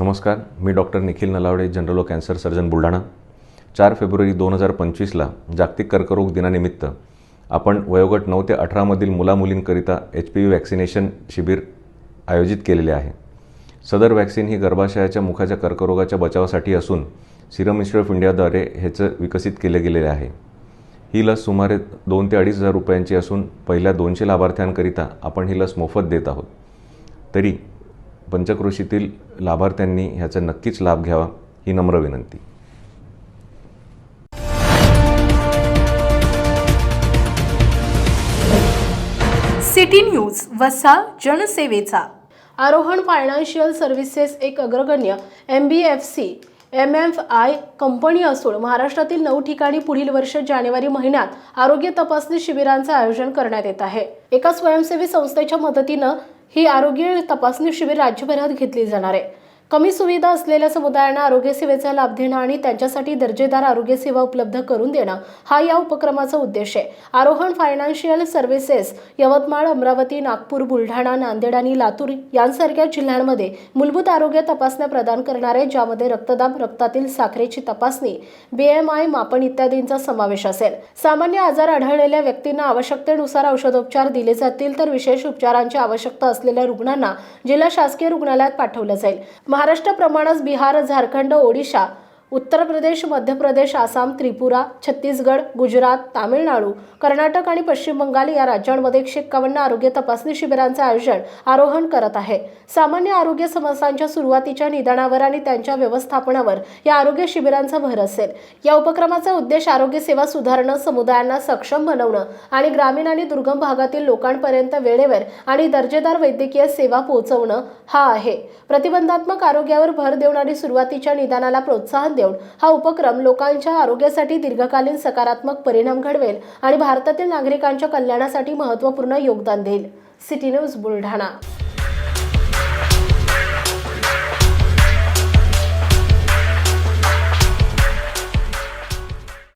नमस्कार मी doctor Nikhil Nalawade general cancer surgeon Buldhana. चार फेब्रुवारी दोन हजार पंचवीसला जागतिक कर्करोग दिनानिमित्त आपण वयोगट नऊ ते अठरामधील मुलामुलींकरिता एच पी व्ही वॅक्सिनेशन शिबिर आयोजित केलेले आहे. सदर वॅक्सिन ही गर्भाशयाच्या मुखाच्या कर्करोगाच्या बचावासाठी असून सिरम इन्स्टिट्यूट ऑफ इंडियाद्वारे ह्याचं विकसित केले गेलेले आहे. ही लस सुमारे दोन ते अडीच हजार रुपयांची असून पहिल्या दोनशे लाभार्थ्यांकरिता आपण ही लस मोफत देत आहोत. तरी पंचक्रोशीतील लाभार्थ्यांनी ह्याचा नक्कीच लाभ घ्यावा ही नम्र विनंती. सिटी न्यूज वसा जनसेवेचा. आरोहण फायनान्शियल सर्व्हिसेस एक अग्रगण्य M B F C M F I company असून महाराष्ट्रातील नऊ ठिकाणी पुढील वर्ष जानेवारी महिन्यात आरोग्य तपासणी शिबिरांचे आयोजन करण्यात येत आहे. एका स्वयंसेवी संस्थेच्या मदतीनं ही आरोग्य तपासणी शिबिर राज्यभरात घेतली जाणार आहे. कमी सुविधा असलेल्या समुदायांना आरोग्य सेवेचा लाभ देणं आणि त्यांच्यासाठी दर्जेदार आरोग्य सेवा उपलब्ध करून देणं हा या उपक्रमाचा उद्देश आहे. आरोहण फायनान्शियल सर्व्हिसेस यवतमाळ अमरावती नागपूर बुलढाणा नांदेड आणि लातूर यांसारख्या जिल्ह्यांमध्ये मूलभूत आरोग्य तपासण्या प्रदान करणारे ज्यामध्ये रक्तदाब रक्तातील साखरेची तपासणी बीएमआय मापन इत्यादींचा समावेश असेल. सामान्य आजार आढळलेल्या व्यक्तींना आवश्यकतेनुसार औषधोपचार दिले जातील तर विशेष उपचारांची आवश्यकता असलेल्या रुग्णांना जिल्हा शासकीय रुग्णालयात पाठवलं जाईल. महाराष्ट्राप्रमाणेच बिहार झारखंड ओडिशा उत्तर प्रदेश मध्य प्रदेश आसाम त्रिपुरा छत्तीसगड गुजरात तामिळनाडू कर्नाटक आणि पश्चिम बंगाल या राज्यांमध्ये एकशे एक्कावन्न आरोग्य तपासणी शिबिरांचे आयोजन आरोहण करत आहे. सामान्य आरोग्य समस्यांच्या सुरुवातीच्या निदानावर आणि त्यांच्या व्यवस्थापनावर या आरोग्य शिबिरांचा भर असेल. या उपक्रमाचा उद्देश आरोग्य सेवा सुधारणं समुदायांना सक्षम बनवणं आणि ग्रामीण आणि दुर्गम भागातील लोकांपर्यंत वेळेवर आणि दर्जेदार वैद्यकीय सेवा पोहोचवणं हा आहे. प्रतिबंधात्मक आरोग्यावर भर देऊन आणि सुरुवातीच्या निदानाला प्रोत्साहन देऊन हा उपक्रम लोकांच्या आरोग्यासाठी दीर्घकालीन सकारात्मक परिणाम घडवेल आणि भारतातील नागरिकांच्या कल्याणासाठी महत्त्वपूर्ण योगदान देईल. City news Buldhana.